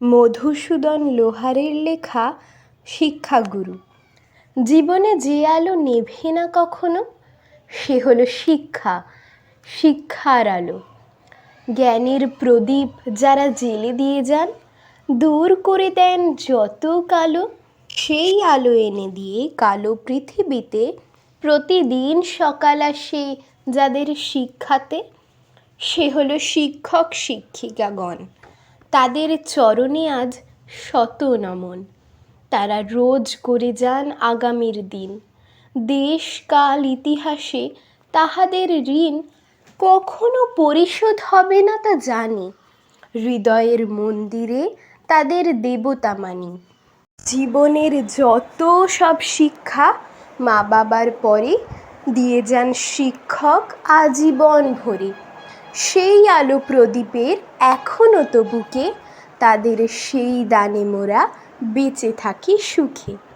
মধুসূদন লোহারের লেখা শিক্ষাগুরু। জীবনে যে আলো নেভে না কখনো, সে হলো শিক্ষা, শিক্ষার আলো। জ্ঞানের প্রদীপ যারা জেলে দিয়ে যান, দূর করে দেন যত কালো, সেই আলো এনে দিয়ে কালো পৃথিবীতে প্রতিদিন সকাল আসে যাদের শিক্ষাতে, সে হলো শিক্ষক শিক্ষিকাগণ তাদের চরণে আজ শত নমন। তারা রোজ করে যান আগামীর দিন। দেশ কাল ইতিহাসে তাহাদের ঋণ কখনো পরিশোধ হবে না তা জানি। হৃদয়ের মন্দিরে তাদের দেবতা মানি। জীবনের যত সব শিক্ষা মা বাবার পরে দিয়ে যান শিক্ষক আজীবন ভরে। সেই আলো প্রদীপের এখনও তো বুকে তাদের সেই দানে মোরা বেঁচে থাকি সুখে।